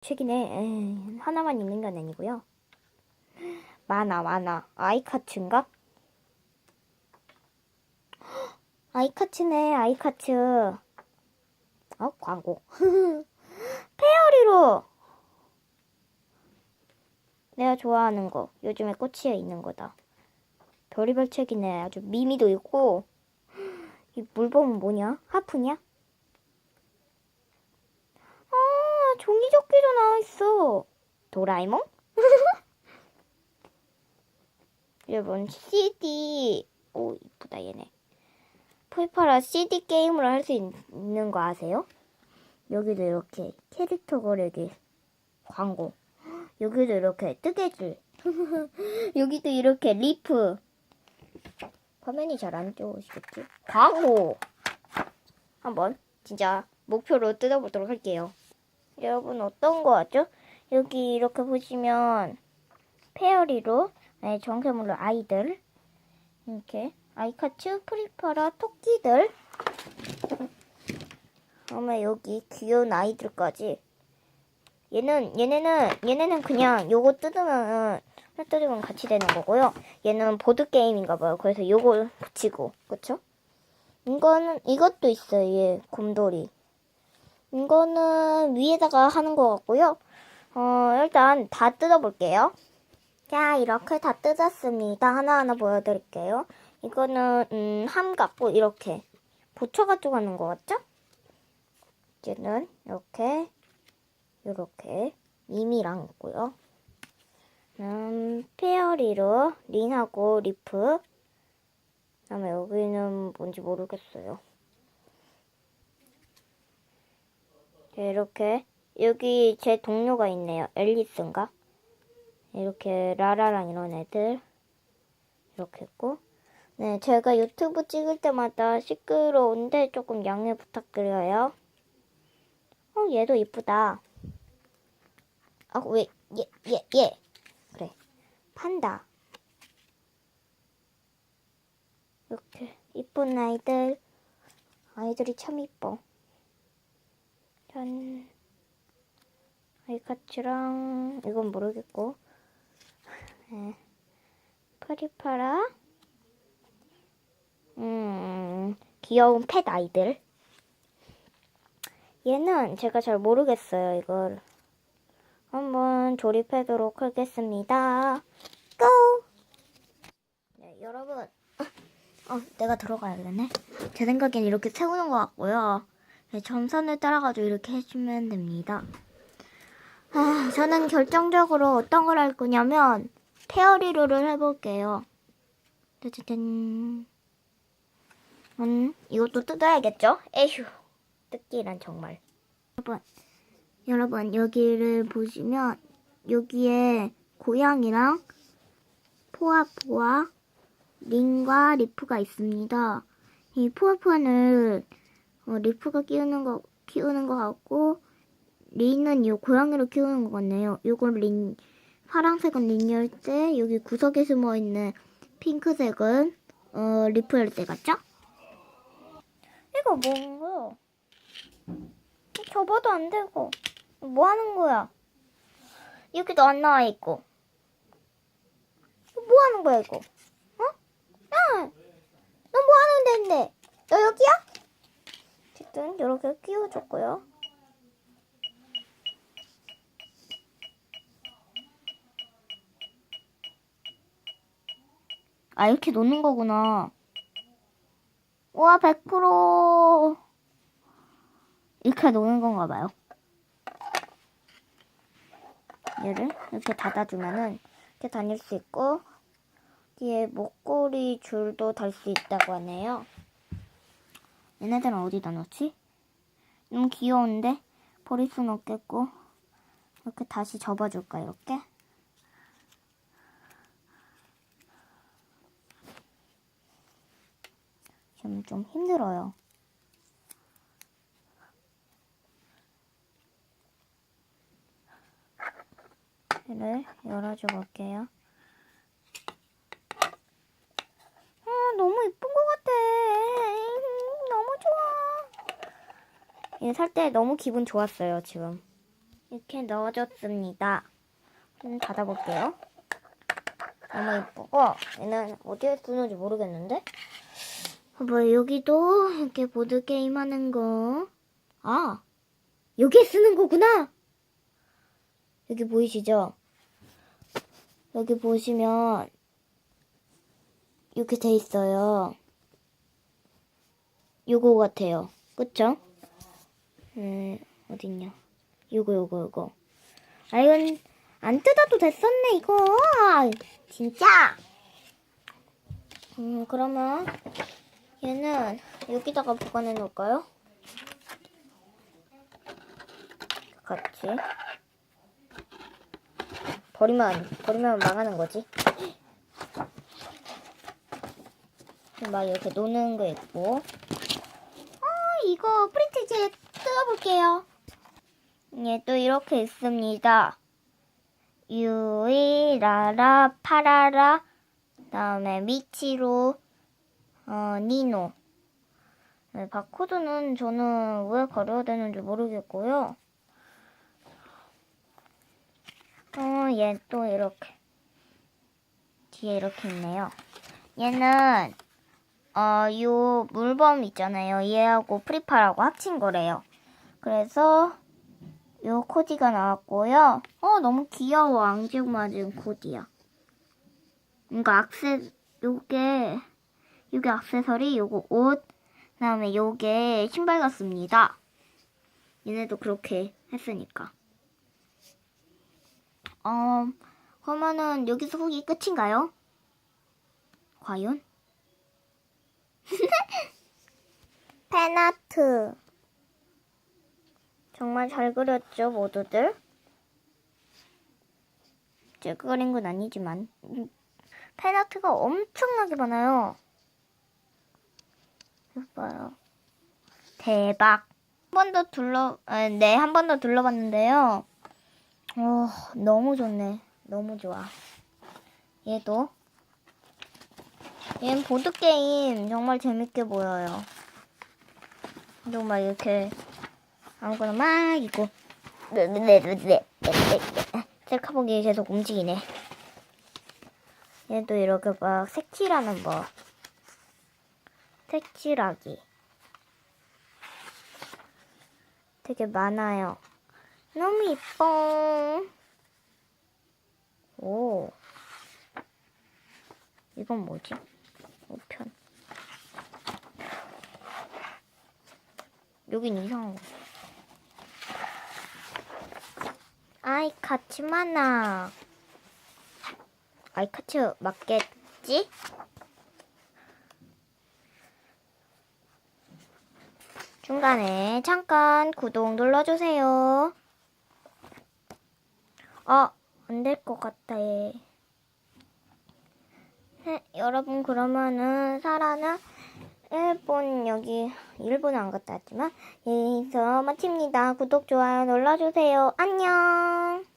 책이네. 에이, 하나만 있는 건 아니고요. 많아, 많아. 아이카츠인가? 아이카츠네, 아이카츠. 어, 광고. 페어리로! 내가 좋아하는 거. 요즘에 꽂혀 있는 거다. 별의별 책이네. 아주 미미도 있고. 이 물범은 뭐냐? 하프냐? 아, 종이접기도 나와 있어. 도라에몽? 여러분, CD. 오, 이쁘다, 얘네. 풀파라 CD 게임을 할수 있는 거 아세요? 여기도 이렇게 캐릭터 거래기 광고. 여기도 이렇게 뜨개질. 여기도 이렇게 리프. 화면이 잘안 좋으시겠지? 광고. 한번 진짜 목표로 뜯어보도록 할게요. 여러분 어떤 거 같죠? 여기 이렇게 보시면 페어리로 네, 정체물로 아이들 이렇게 아이카츠, 프리파라, 토끼들 그다음에 여기 귀여운 아이들까지 얘는 얘네는 얘네는 그냥 요거 뜯으면 뜯으면 같이 되는 거고요. 얘는 보드 게임인가 봐요. 그래서 요걸 붙이고 그쵸? 이거는 이것도 있어요. 얘 곰돌이. 이거는 위에다가 하는 것 같고요. 어, 일단 다 뜯어볼게요. 자, 이렇게 다 뜯었습니다. 하나하나 보여드릴게요. 이거는, 음, 함 같고, 이렇게. 붙여가지고 하는 것 같죠? 얘는, 이렇게, 이렇게, 미미랑 있고요. 음, 페어리로, 린하고, 리프. 그 다음에 여기는 뭔지 모르겠어요. 네, 이렇게 여기 제 동료가 있네요. 앨리스인가? 이렇게 라라랑 이런 애들 이렇게 있고 네 제가 유튜브 찍을 때마다 시끄러운데 조금 양해 부탁드려요. 어 얘도 이쁘다. 아왜얘 얘 얘. 그래 판다. 이렇게 이쁜 아이들 아이들이 참 이뻐. 짠. 아이카츠랑 이건 모르겠고. 네. 프리파라. 음 귀여운 펫 아이들. 얘는 제가 잘 모르겠어요 이걸. 한번 조립하도록 하겠습니다. 고! 네 여러분. 어 내가 들어가야겠네. 제 생각엔 이렇게 세우는 것 같고요. 네, 점선을 따라가지고 이렇게 해주면 됩니다. 아, 저는 결정적으로 어떤 걸 할 거냐면 페어리로를 해볼게요. 짜자잔. 음, 이것도 뜯어야겠죠? 에휴, 뜯기란 정말. 여러분, 여러분 여기를 보시면 여기에 고양이랑 포아포아, 링과 리프가 있습니다. 이 포아포아는 어, 리프가 키우는 거 키우는 것 같고 린은 이 고양이로 키우는 것 같네요. 요건 린 파란색은 린 열쇠, 여기 구석에 숨어 있는 핑크색은 어, 리프 열쇠 같죠? 이거 뭔가 접어도 안 되고 뭐 하는 거야? 여기도 안 나와 있고 뭐 하는 거야 이거? 어? 야, 너뭐 하는 데인데? 너 여기야? 어쨌든 이렇게 끼워줬고요. 아 이렇게 놓는 거구나. 우와 100% 이렇게 놓는 건가 봐요. 얘를 이렇게 닫아주면은 이렇게 다닐 수 있고 뒤에 목걸이 줄도 달 수 있다고 하네요. 얘네들은 어디다 넣지? 너무 귀여운데 버릴 순 없겠고 이렇게 다시 접어줄까 이렇게? 지금 좀 힘들어요. 얘를 열어줘 볼게요. 아, 너무 이쁜 것 같아. 너무 좋아. 얘 살 때 너무 기분 좋았어요, 지금. 이렇게 넣어줬습니다. 좀 닫아볼게요. 너무 예쁘고 얘는 어디에 쓰는지 모르겠는데 뭐 여기도 이렇게 보드 게임 하는 거. 아 여기에 쓰는 거구나. 여기 보이시죠? 여기 보시면 이렇게 돼 있어요. 요거 같아요. 그쵸? 음, 어딨냐. 요거, 요거, 요거. 아, 이건 안 뜯어도 됐었네, 이거. 진짜. 음, 그러면 얘는 여기다가 보관해 놓을까요? 같이. 버리면, 버리면 망하는 거지. 막 이렇게 노는 거 있고. 어, 이거 프린트 이제 뜯어볼게요. 예, 또 이렇게 있습니다. 유이라라 파라라 그다음에 미치로 어, 니노 네, 바코드는 저는 왜 가려야 되는지 모르겠고요. 어, 얘 또 이렇게 뒤에 이렇게 있네요. 얘는 어, 요 물범 있잖아요. 얘하고 프리파라고 합친 거래요. 그래서 요 코디가 나왔고요. 어, 너무 귀여워. 앙증맞은 코디야. 그러니까 악세, 요게, 요게 악세서리, 요거 옷, 그 다음에 요게 신발 같습니다. 얘네도 그렇게 했으니까. 어, 그러면은 여기서 후기 끝인가요? 과연? 팬아트. 정말 잘 그렸죠, 모두들? 제가 그린 건 아니지만. 음, 팬아트가 엄청나게 많아요. 봐요. 대박. 한 번 더 둘러, 아, 네, 한 번 더 둘러봤는데요. 어, 너무 좋네. 너무 좋아. 얘도. 얘는 보드게임 정말 재밌게 보여요. 정말 이렇게 아무거나 막 있고 네네네네. 셀카보기 계속 움직이네. 얘도 이렇게 막 색칠하는 법. 색칠하기. 되게 많아요. 너무 이뻐. 오. 이건 뭐지? 우편. 여긴 이상한 거 아이 같이 많아. 아이 같이 맞겠지? 중간에 잠깐 구독 눌러주세요. 어, 안될 것 같아. 얘. 네, 여러분 그러면은 사라는 일본 여기 일본은 안 갔다 왔지만 여기서 마칩니다. 구독 좋아요 눌러주세요. 안녕.